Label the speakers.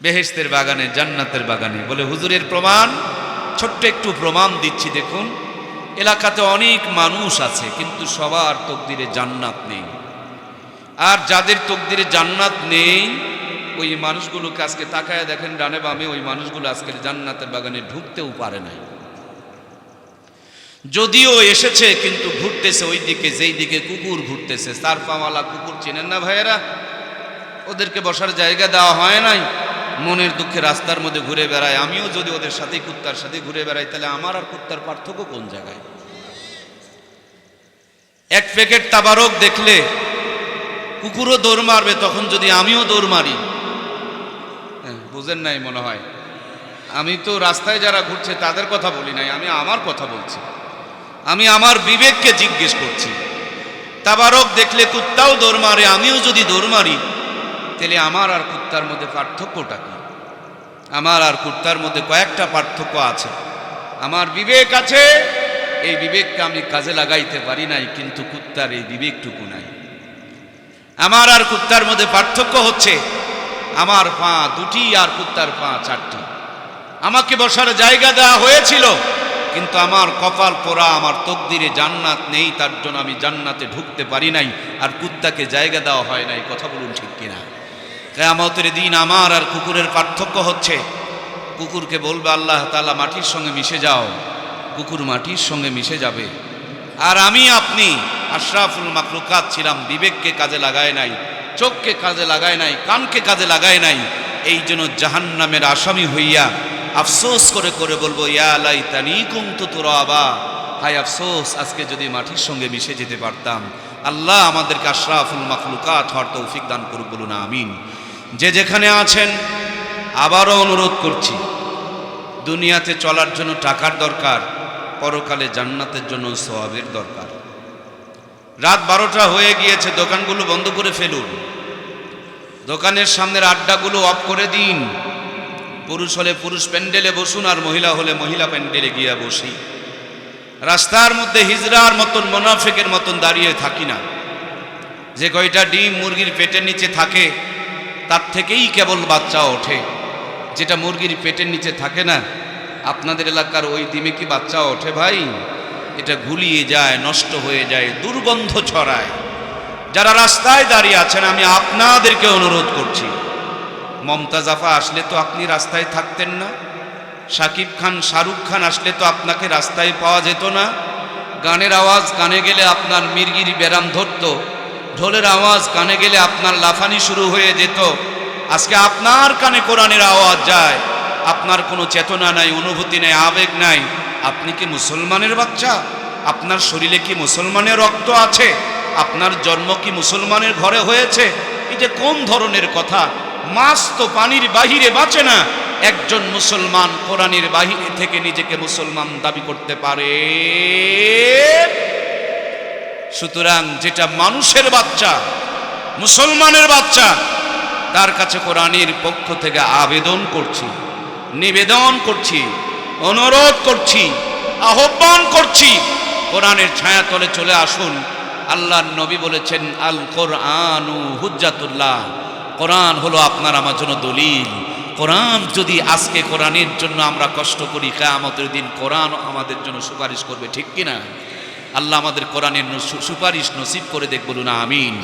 Speaker 1: বেহেস্তের বাগানে, জান্নাতের বাগানে। বলে, হুজুরের প্রমাণ, ছোট্ট একটু প্রমাণ দিচ্ছি, দেখুন। এলাকাতে অনেক মানুষ আছে, কিন্তু সবার তকদিরে জান্নাত নেই। আর যাদের তকদিরে জান্নাত নেই, ওই মানুষগুলোকে আজকে তাকায় দেখেন, ডানে বামে ওই মানুষগুলো আজকের জান্নাতের বাগানে ঢুকতেও পারে নাই। যদিও এসেছে, কিন্তু ঘুরতেছে ওই দিকে যেই দিকে কুকুর ঘুরতেছে। তার পাওয়ালা কুকুর চেনেন না ভাইয়েরা? ওদেরকে বসার জায়গা দেওয়া হয় নাই। মনের দুঃখে রাস্তার মধ্যে ঘুরে বেড়ায়। আমিও যদি ওদের সাথে কুত্তার সাথে ঘুরে বেড়াই তাহলে আমার আর কুত্তার পার্থক্য কোন জায়গায়? এক প্যাকেট তাবারক দেখলে কুকুরও দৌড় মারবে তখন যদি আমিও দৌড় মারি। হ্যাঁ, বুঝেন নাই মনে হয়। আমি তো রাস্তায় যারা ঘুরছে তাদের কথা বলি নাই আমি আমার কথা বলছি। আমি আমার বিবেককে জিজ্ঞেস করছি। তাবারক দেখলে কুত্তাও দৌড় মারে আমিও যদি দৌড় মারি তাহলে আমার আর কুত্তার মধ্যে পার্থক্যটা কি? আমার আর কুত্তার মধ্যে কয়েকটা পার্থক্য আছে। আমার বিবেক আছে, এই বিবেককে আমি কাজে লাগাইতে পারি নাই, কিন্তু কুত্তার এই বিবেকটুকু নাই। আমার আর কুত্তার মধ্যে পার্থক্য হচ্ছে, আমার পা দুটি আর কুত্তার পা চারটি। আমাকে বসার জায়গা দেওয়া হয়েছিল, কিন্তু আমার কপাল পোড়া, আমার তকদিরে জান্নাত নেই, তার জন্য আমি জান্নাতে ঢুকতে পারি নাই, আর কুত্তাকে জায়গা দেওয়া হয় নাই, কথা বলুন ঠিক কিনা? কেয়ামতের দিন আমার আর কুকুরের পার্থক্য হচ্ছে, কুকুরকে বলবে আল্লাহ তালা মাটির সঙ্গে মিশে যাও, কুকুর মাটির সঙ্গে মিশে যাবে। আর আমি, আপনি, আশরাফুল মাকলুকাত ছিলাম, বিবেককে কাজে লাগায় নাই, চোখকে কাজে লাগায় নাই, কানকে কাজে লাগায় নাই, এই জন্য জাহান্নামের আসামি হইয়া আফসোস করে করে বলব, ইয়া লাই তানি কুমতু তুরাবা। হাই আফসোস, আজকে যদি মাটির সঙ্গে মিশে যেতে পারতাম, আল্লাহ আমাদেরকে আশরাফুল মাকলুকাত হওয়ার তৌফিক দান করুক বলুন, আমিন। যে যেখানে আছেন, আবারও অনুরোধ করছি, দুনিয়াতে চলার জন্য টাকার দরকার, পরকালে জান্নাতের জন্য সোয়াবের দরকার। রাত বারোটা হয়ে গিয়েছে, দোকানগুলো বন্ধ করে ফেলুন। দোকানের সামনের আড্ডাগুলো অফ করে দিন। পুরুষ হলে পুরুষ প্যান্ডেলে বসুন আর মহিলা হলে মহিলা প্যান্ডেলে গিয়া বসি। রাস্তার মধ্যে হিজরার মতন, মোনাফেকের মতন দাঁড়িয়ে থাকি না। যে কয়টা ডিম মুরগির পেটের নিচে থাকে, তার থেকেই কেবল বাচ্চা ওঠে। যেটা মুরগির পেটের নিচে থাকে না, আপনাদের এলাকার ওই ডিমে কি বাচ্চা ওঠে ভাই? এটা গুলিয়ে যায়, নষ্ট হয়ে যায়, দুর্গন্ধ ছড়ায়। যারা রাস্তায় দাঁড়িয়ে আছেন, আমি আপনাদেরকে অনুরোধ করছি, মমতাজ আফা, আসলে তো আপনি রাস্তায় থাকতেন না। শাকিব খান, শাহরুখ খান আসলে তো আপনাকে রাস্তায় পাওয়া যেত না। গানের আওয়াজ কানে গেলে আপনার মির্গির ব্যারাম ধরতো। ঢোলের আওয়াজ কানে গেলে আপনার লাফানি শুরু হয়ে যেত। আজকে আপনার কানে কোরআনের আওয়াজ যায়। আপনার কোনো চেতনা নাই, অনুভূতি নেই, আবেগ নাই। আপনি কি মুসলমানের বাচ্চা? আপনার শরীরে কি মুসলমানের রক্ত আছে? আপনার জন্ম কি মুসলমানের ঘরে হয়েছে? এটা কোন ধরনের কথা? মাছ তো পানির বাহিরে বাঁচে না। একজন মুসলমান কোরআনের বাহিনী থেকে নিজেকে মুসলমান দাবি করতে পারে। সুতরাং যেটা মানুষের বাচ্চা, মুসলমানের বাচ্চা, তার কাছে কোরআনের পক্ষ থেকে আবেদন করছি, নিবেদন করছি, অনুরোধ করছি, আহ্বান করছি, কোরআনের ছায়াতলে চলে আসুন। আল্লাহ নবী বলেছেন, আল কোরআন হুজ্জাতুল্লাহ। কোরআন হলো আপনার, আমার জন্য দলিল। কোরআন যদি আজকে কোরআনের জন্য আমরা কষ্ট করি, কেয়ামতের দিন কোরআন আমাদের জন্য সুপারিশ করবে, ঠিক কিনা? আল্লাহ আমাদের কোরআনের সুপারিশ নসিব করে দেখ, বলুন, আমিন।